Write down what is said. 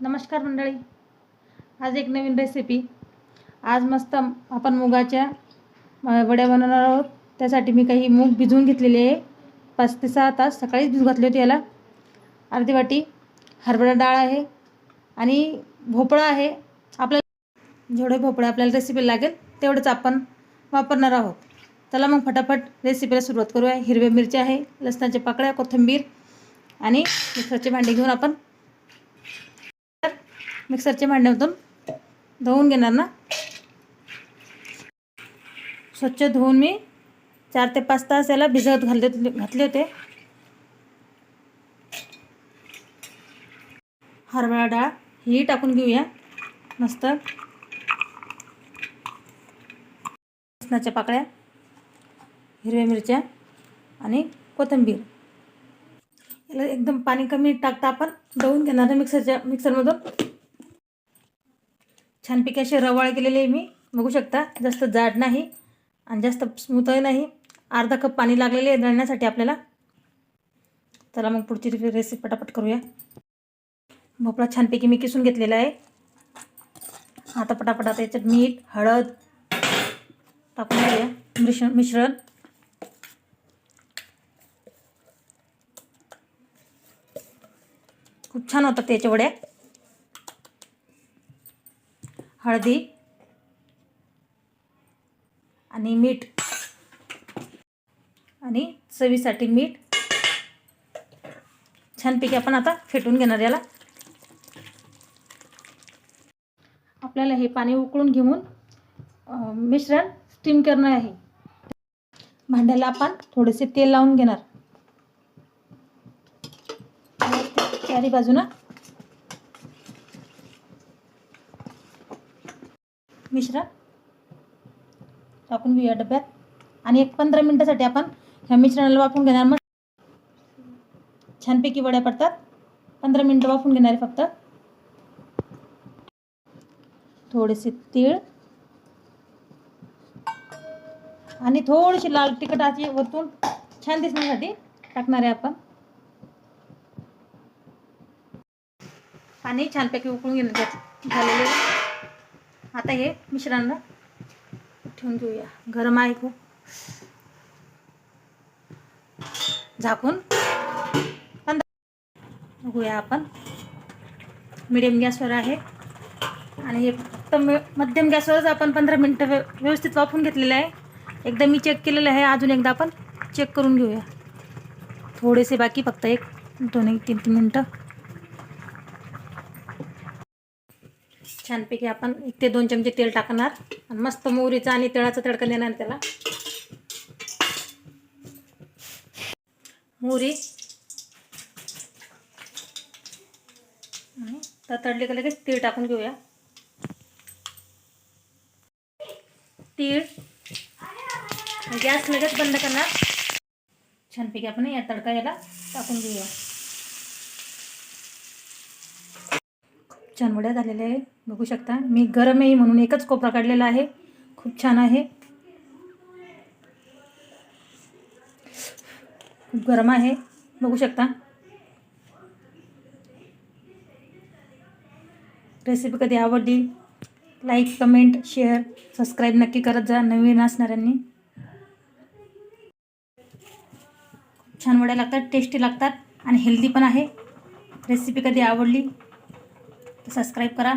नमस्कार मंडळी. आज एक नवीन रेसिपी आज मस्त आपण मुगाच्या वड्या बनवणार आहोत. त्यासाठी मी काही मूग भिजवून घेतलेले आहे. पाच ते सहा तास सकाळीच भिजू घातले होते याला. अर्धी वाटी हरभरा डाळ आहे आणि भोपळा आहे. आपल्याला जेवढे भोपळा आपल्याला रेसिपी लागेल तेवढंच आपण वापरणार आहोत. चला मग फटाफट रेसिपीला सुरुवात करूया. हिरव्या मिरच्या आहे लसणाच्या पाकळ्या कोथिंबीर आणि मिक्सरचे भांडे घेऊन आपण मिक्सरच्या भांड्यामधून धुवून घेणार ना? स्वच्छ धुवून मी चार ते पाच तास याला भिजत घालले घातले होते. हरभरा डाळ ही टाकून घेऊया. मस्त. लसणाच्या पाकळ्या हिरव्या मिरच्या आणि कोथिंबीर. याला एकदम पाणी कमी टाकता आपण दळून घेणार मिक्सरच्या मिक्सरमधून. छानपैकी असे रवाळ केलेले आहे मी. बघू शकता जास्त जाड नाही आणि जास्त स्मूथही नाही. अर्धा कप पाणी लागलेले आहे दळण्यासाठी आपल्याला. चला मग पुढची रेसिपी पटापट करूया. भोपळा छानपैकी मी किसून घेतलेला आहे. आता पटापट आता याच्यात मीठ हळद टाकून घेऊया. मिश्रण मिश्रण. खूप छान होतात त्याच्या वड्या. हळदी आणि मीठ आणि चवीसाठी मीठ. छानपैकी आपण आता फेटून घेणार याला. आपल्याला हे पाणी उकळून घेऊन मिश्रण स्टीम करणं आहे. भांड्याला आपण थोडेसे तेल लावून घेणार. चारी बाजूनं मिश्रण टाकून घेऊया डब्यात. आणि एक पंधरा मिनटासाठी आपण ह्या मिश्रणाला वाफवून घेणार मग. छानपैकी वड्या पडतात. पंधरा मिनटं वापरून घेणार आहे फक्त. थोडेसे तीळ. आणि थोडीशी लाल तिखट अशी वरतून छान दिसण्यासाठी टाकणार आहे आपण. पाणी छानपैकी उकळून घेणार झालेले आता हे मिश्रण ठेवून घेऊया. गरम आहे खूप. झाकून. बघूया आपण. मिडियम गॅसवर आहे. आणि हे फक्त मध्यम गॅसवरच आपण पंधरा मिनटं व्य व्यवस्थित वाफून घेतलेलं आहे. एकदा मी चेक केलेलं आहे. अजून एकदा आपण चेक करून घेऊया. थोडेसे बाकी फक्त एक दोन एक तीन तीन मिनटं. छानपैकी आपण एक ते दोन चमचे तेल टाकणार. आणि मस्त मोहरीचा आणि तिळाचा तडका देणार त्याला. मोहरी. आणि तर तडले का लगेच तीळ टाकून घेऊया. तीळ. गॅस लगेच बंद करणार. छानपैकी आपण या तडका याला टाकून घेऊया. छान वड्या झालेल्या आहे. बघू शकता. मी गरम आहे म्हणून एकच कोपरा काढलेला आहे. खूप छान आहे. खूप गरम आहे. बघू शकता. रेसिपी कधी आवडली? लाईक कमेंट शेअर सबस्क्राईब नक्की करत जा. नवीन असणाऱ्यांनी. खूप छान वड्या लागतात. टेस्टी लागतात. आणि हेल्दी पण आहे. रेसिपी कधी आवडली? सबस्क्राईब करा.